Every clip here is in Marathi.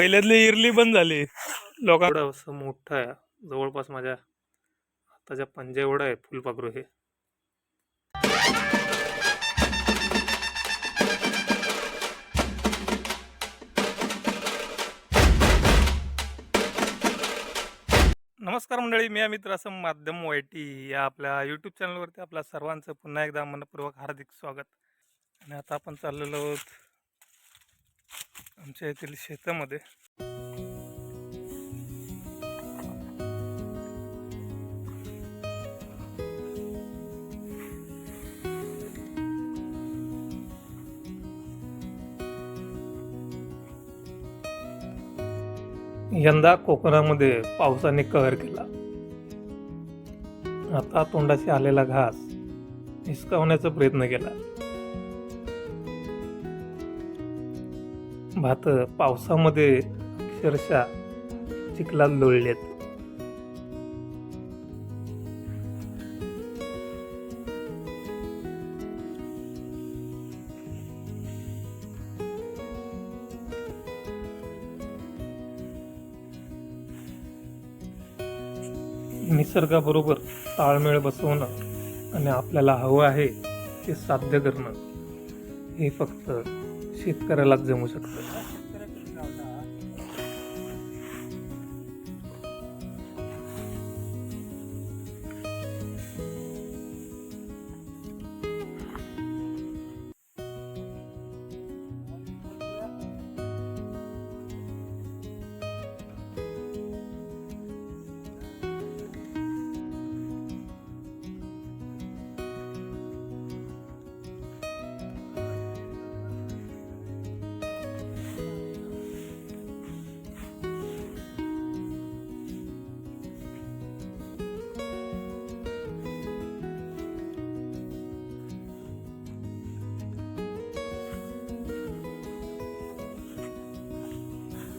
पहिल्यातली इरली बंद झाली. लोक असं मोठं आहे. जवळपास माझ्या हाताच्या पंजा एवढं आहे फुलपाखरू हे. नमस्कार मंडळी मी अमित रासम माध्यम वायटी या आपल्या यूट्यूब चॅनलवरती आपल्या सर्वांचं पुन्हा एकदा मनपूर्वक हार्दिक स्वागत. आणि आता आपण चाललेलो आहोत आमच्या येथील शेतामध्ये. यंदा कोकणामध्ये पावसाने कहर केला. आता तोंडाशी आलेला घास हिसकावण्याचा प्रयत्न केला. भात पावसामध्ये अक्षरशः चिखलात लोळलेत. निसर्गाबरोबर ताळमेळ बसवणं आणि आपल्याला हवं आहे ते साध्य करणं हे फक्त शेतकऱ्यालाच जमू शकतं.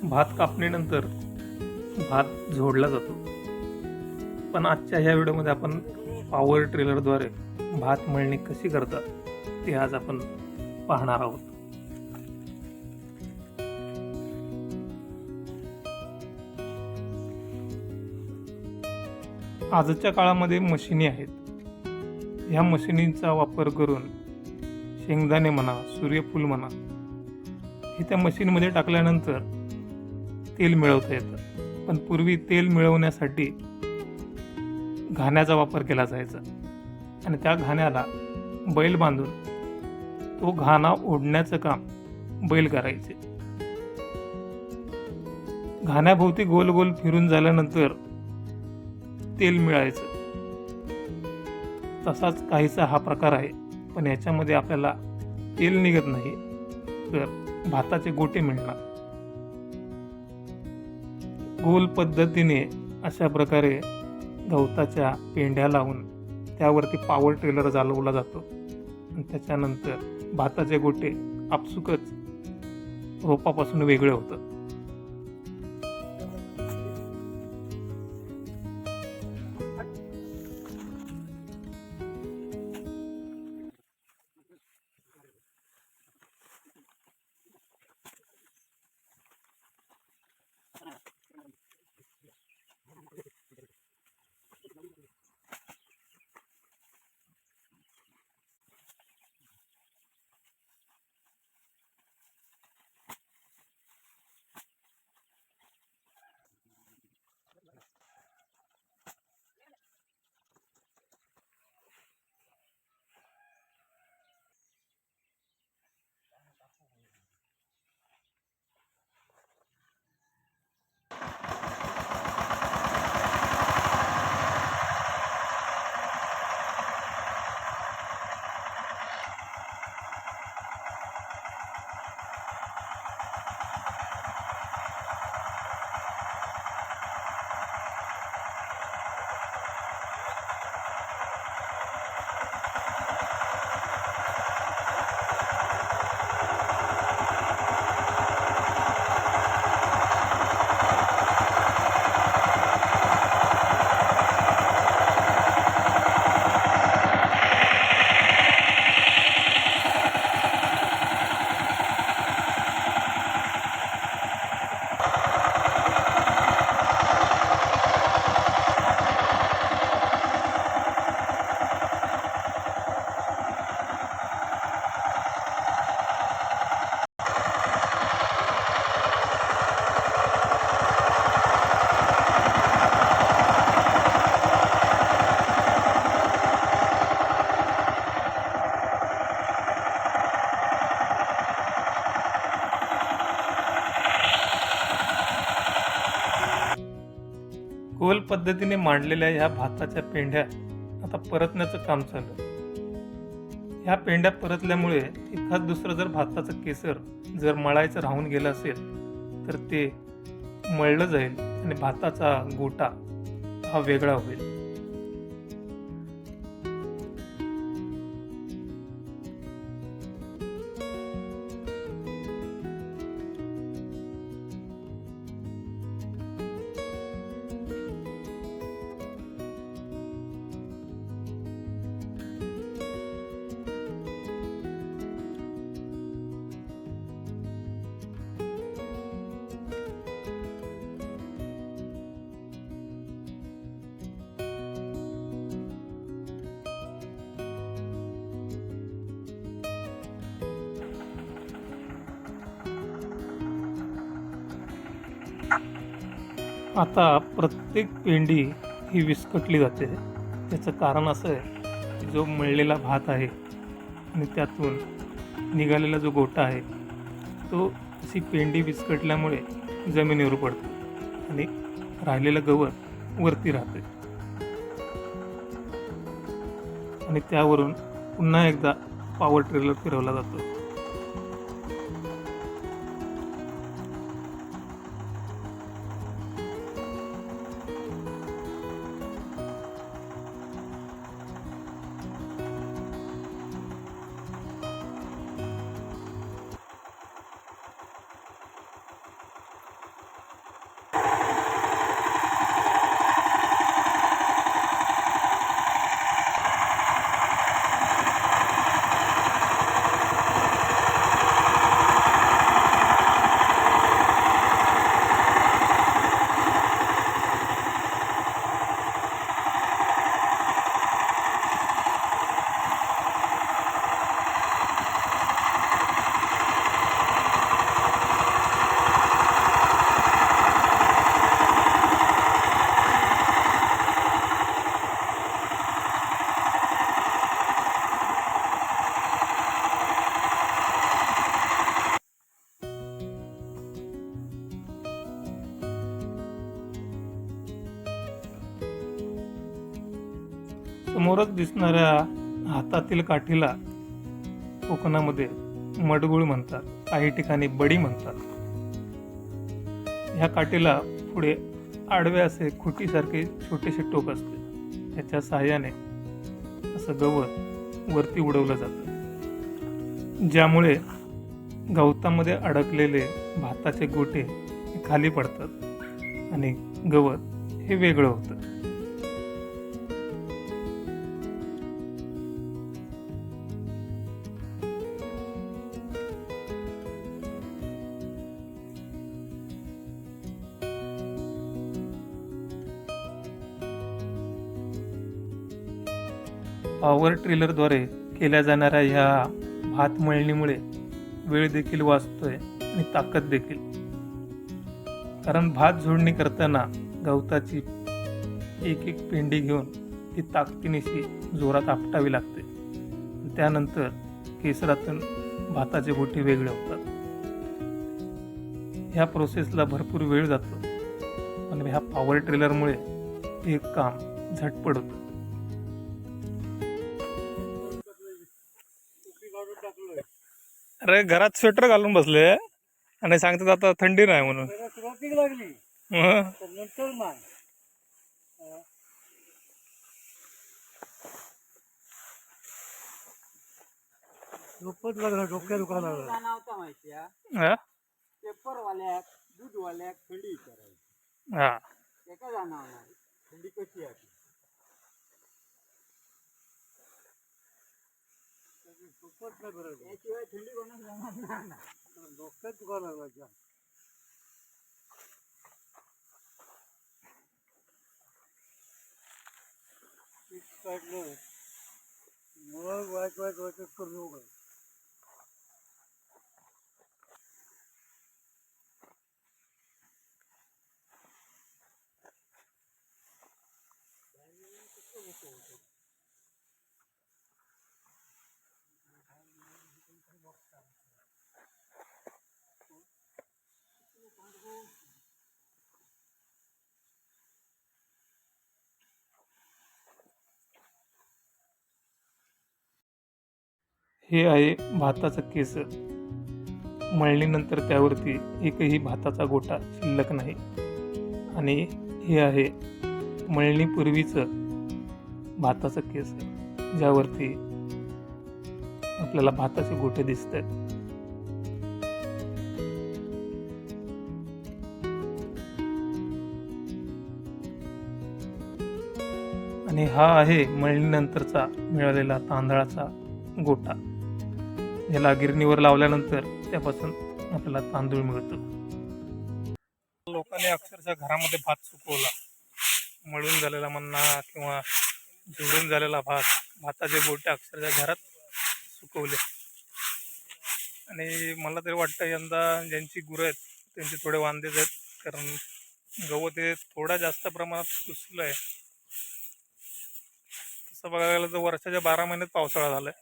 भात कापणीनंतर भात झोडला जातो. पण आजच्या ह्या व्हिडिओमध्ये आपण पॉवर ट्रेलरद्वारे भात मळणी कशी करतात ते आज आपण पाहणार आहोत. आजच्या काळामध्ये मशिनी आहेत. ह्या मशिनींचा वापर करून शेंगदाणे म्हणा सूर्यफूल म्हणा हे त्या मशीनमध्ये टाकल्यानंतर तेल मिळवता येतं. पण पूर्वी तेल मिळवण्यासाठी घाण्याचा वापर केला जायचा. आणि त्या घाण्याला बैल बांधून तो घाणा ओढण्याचं काम बैल करायचे. घाण्याभोवती गोल गोल फिरून झाल्यानंतर तेल मिळायचं. तसाच काहीसा हा प्रकार आहे. पण याच्यामध्ये आपल्याला तेल निघत नाही तर भाताचे गोटे मिळणार. गोल पद्धतीने अशा प्रकारे गवताच्या पेंढ्या लावून त्यावरती पावर ट्रेलर चालवला जातो. आणि त्याच्यानंतर भाताचे गोटे आपसुकच रोपापासून वेगळे होतात. पद्धतीने मांडलेल्या ह्या भाताच्या पेंढ्या आता परतण्याचं काम चालू ह्या पेंढ्या परतल्यामुळे एखाद दुसरं जर भाताचं केसर जर मळायचं राहून गेलं असेल तर ते मळलं जाईल आणि भाताचा गोटा हा वेगळा होईल. आता प्रत्येक पेंडी ही विस्कटली जाते. त्याचं कारण असं आहे की जो मळलेला भात आहे आणि त्यातून निघालेला जो गोटा आहे तो अशी पेंडी विस्कटल्यामुळे जमिनीवर पडतो आणि राहिलेलं गवत वरती राहते. आणि त्यावरून पुन्हा एकदा पॉवर ट्रेलर फिरवला जातो. समोरच दिसणाऱ्या हातातील काठीला कोकणामध्ये मडगुळ म्हणतात. काही ठिकाणी बडी म्हणतात. ह्या काठीला पुढे आडवे असे खुटीसारखे छोटेसे टोक असते. त्याच्या सहाय्याने असं गवत वरती उडवलं जातं. ज्यामुळे गवतामध्ये अडकलेले भाताचे गोटे खाली पडतात आणि गवत हे वेगळं होतं. पॉवर ट्रेलरद्वारे केल्या जाणाऱ्या ह्या भात मळणीमुळे वेळ देखील वाचतोय आणि ताकद देखील. कारण भात झोडणी करताना गवताची एक एक पेंडी घेऊन ती ताकदीनिशी जोरात आपटावी लागते. त्यानंतर केसरातून भाताचे बोटी वेगळे होतात. ह्या प्रोसेसला भरपूर वेळ जातो. पण ह्या पॉवर ट्रेलरमुळे हे काम झटपट होतं. अरे घरात स्वेटर घालून बसले. आणि सांगतात आता थंडी नाही म्हणून. लागली. मग तर नंतर नाही झोपत लागला डोक्या दुखायला लागला. नव्हता माहिती हा? पेपरवाल्याक दूधवाल्याक थंडी विचारायची. हा. एका जाणवणार थंडी कशी आहे? झोपत नाही बरं याशिवाय थंडी कोणाच जाणार नाही. डोक्यात दुखायला लागला काढलं. मग वाईट वाईट वाईट करू नका हे आहे भाताचं केस. मळणीनंतर त्यावरती एकही भाताचा गोटा शिल्लक नाही. आणि हे आहे मळणीपूर्वीचं भाताचं केस ज्यावरती आपल्याला भाताचे गोटे दिसत आहेत आणि हा आहे मळणीनंतरचा मिळालेला तांदळाचा गोटा ह्याला गिरणीवर लावल्यानंतर त्यापासून आपल्याला तांदूळ मिळतो. लोकांनी अक्षरशः घरामध्ये भात सुकवला. मळून झालेला मन्ना किंवा झुडून झालेला भात भाताचे गोटे अक्षरशः घरात सुकवले. आणि मला तरी वाटतं यंदा ज्यांची गुरं आहेत त्यांचे थोडे वांदेच आहेत कारण गवत हे थोडा जास्त प्रमाणात कुसलं आहे. तसं बघायला गेलं तर वर्षाच्या बारा महिन्यात पावसाळा झालाय.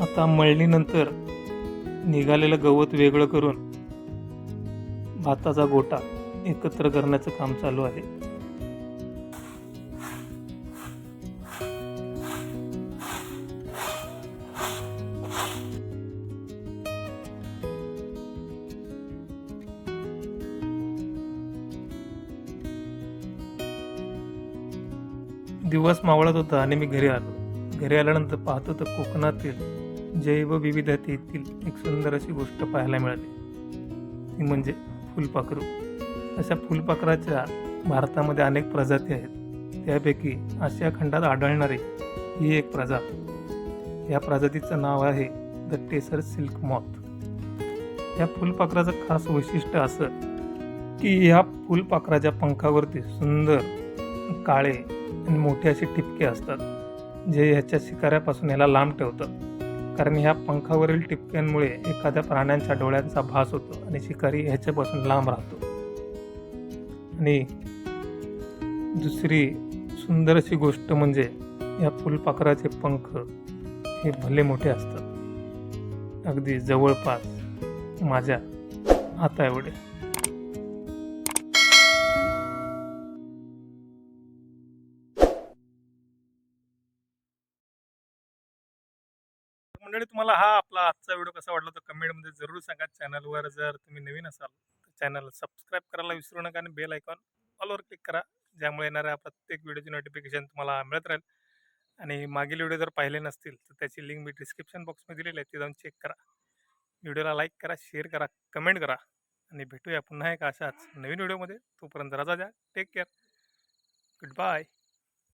आता मळणीनंतर निघालेलं गवत वेगळं करून भाताचा गोटा एकत्र करण्याचं काम चालू आहे. दिवस मावळत होता आणि मी घरी आलो. घरी आल्यानंतर पाहतो तर कोकणातील जैवविविधतेतील एक सुंदर अशी गोष्ट पाहायला मिळाली. ती म्हणजे फुलपाखरू. अशा फुलपाखराच्या भारतामध्ये अनेक प्रजाती आहेत. त्यापैकी आशिया खंडात आढळणारी ही एक प्रजात या प्रजातीचं नाव आहे द टेसर सिल्क मॉथ. या फुलपाखराचं खास वैशिष्ट्य असं की ह्या फुलपाखराच्या पंखावरती सुंदर काळे आणि मोठे असे ठिपके असतात जे ह्याच्या शिकाऱ्यापासून ह्याला लांब ठेवतात. कारण ह्या पंखावरील टिपक्यांमुळे एखाद्या प्राण्यांच्या डोळ्यांचा भास होतो आणि शिकारी ह्याच्यापासून लांब राहतो. आणि दुसरी सुंदर अशी गोष्ट म्हणजे या फुलपाखराचे पंख हे भले मोठे असतात. अगदी जवळपास माझ्या हाता एवढे मंडळी तुम्हाला हा आपला आजचा व्हिडिओ कसा वाटला तर कमेंटमध्ये जरूर सांगा. चॅनलवर जर तुम्ही नवीन असाल तर चॅनल सबस्क्राईब करायला विसरू नका आणि बेल आयकॉन ऑलवर क्लिक करा. ज्यामुळे येणाऱ्या प्रत्येक व्हिडिओची नोटिफिकेशन तुम्हाला मिळत राहील. आणि मागील व्हिडिओ जर पाहिले नसतील तर त्याची लिंक मी डिस्क्रिप्शन बॉक्समध्ये दिलेली आहे. ती जाऊन चेक करा. व्हिडिओला लाईक करा शेअर करा कमेंट करा. आणि भेटूया पुन्हा एक अशाच नवीन व्हिडिओमध्ये. तोपर्यंत राजा द्या. Take care good bye